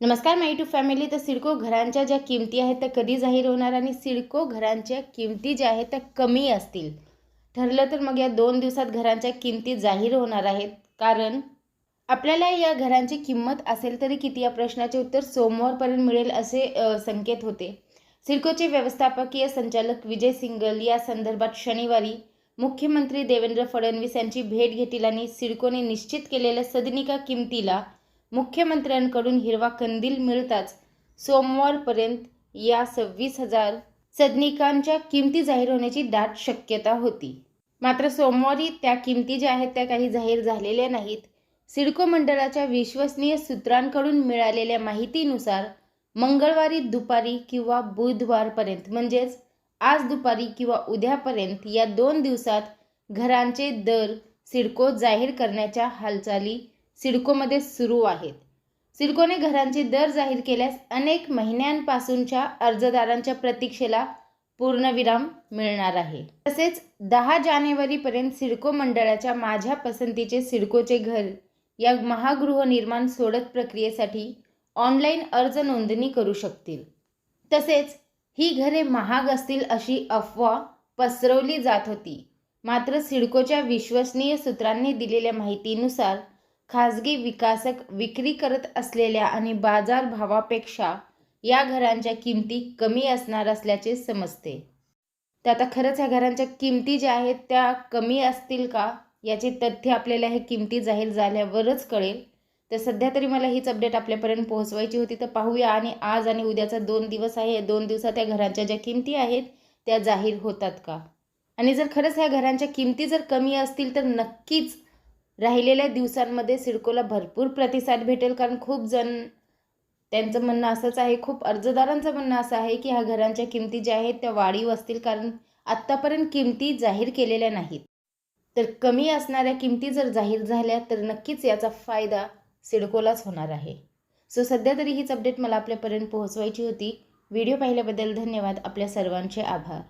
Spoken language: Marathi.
नमस्कार माय टू फॅमिली तर सिडको घरांच्या ज्या किमती आहेत त्या कधी जाहीर होणार आणि सिडको घरांच्या किमती ज्या आहेत त्या कमी असतील? ठरलं तर मग या दोन दिवसात घरांच्या किमती जाहीर होणार आहेत. कारण आपल्याला या घरांची किंमत असेल तरी किती? या प्रश्नाचे उत्तर सोमवारपर्यंत मिळेल असे संकेत होते. सिडकोचे व्यवस्थापकीय संचालक विजय सिंगल या संदर्भात शनिवारी मुख्यमंत्री देवेंद्र फडणवीस यांची भेट घेतील आणि सिडकोने निश्चित केलेल्या सदनिका किमतीला मुख्यमंत्र्यांकडून हिरवा कंदील मिळताच सोमवारपर्यंत या सव्वीस हजार सदनिकांच्या किमती जाहीर होण्याची दाट शक्यता होती. मात्र सोमवारी त्या किमती ज्या आहेत त्या काही जाहीर झालेल्या नाहीत. सिडको मंडळाच्या विश्वसनीय सूत्रांकडून मिळालेल्या माहितीनुसार मंगळवारी दुपारी किंवा बुधवारपर्यंत म्हणजेच आज दुपारी किंवा उद्यापर्यंत या दोन दिवसात घरांचे दर सिडको जाहीर करण्याच्या हालचाली सिडकोमध्ये सुरू आहेत. सिडकोने घरांचे दर जाहीर केल्यास अनेक महिन्यांपासूनच्या अर्जदारांच्या प्रतीक्षेला पूर्णविराम मिळणार आहे. तसेच दहा जानेवारीपर्यंत सिडको मंडळाच्या माझ्या पसंतीचे सिडकोचे घर या महागृहनिर्माण सोडत प्रक्रियेसाठी ऑनलाईन अर्ज नोंदणी करू शकतील. तसेच ही घरे महाग असतील अशी अफवा पसरवली जात होती. मात्र सिडकोच्या विश्वसनीय सूत्रांनी दिलेल्या माहितीनुसार खाजगी विकासक विक्री करत असलेल्या आणि बाजारभावापेक्षा या घरांच्या किमती कमी असणार असल्याचे समजते. तर आता खरंच ह्या घरांच्या किमती ज्या आहेत त्या कमी असतील का? याचे तथ्य आपल्याला हे किमती जाहीर झाल्यावरच कळेल. तर सध्या तरी मला हीच अपडेट आपल्यापर्यंत पोहोचवायची होती. तर पाहूया आणि आज आणि उद्याचा दोन दिवस आहे. दोन दिवसात त्या घरांच्या ज्या किमती आहेत त्या जाहीर होतात का? आणि जर खरंच ह्या घरांच्या किमती जर कमी असतील तर नक्कीच राहिलेल्या दिवसांमध्ये सिडकोला भरपूर प्रतिसाद भेटेल कारण खूप जण त्यांचं म्हणणं असंच आहे खूप अर्जदारांचं म्हणणं असं आहे की ह्या घरांच्या किमती ज्या आहेत त्या वाढीव असतील कारण आत्तापर्यंत किमती जाहीर केलेल्या नाहीत. तर कमी असणाऱ्या किमती जर जाहीर झाल्या तर नक्कीच याचा फायदा सिडकोलाच होणार आहे. सो सध्या तरी हीच अपडेट मला आपल्यापर्यंत पोहोचवायची होती. व्हिडिओ पाहिल्याबद्दल धन्यवाद. आपल्या सर्वांचे आभार.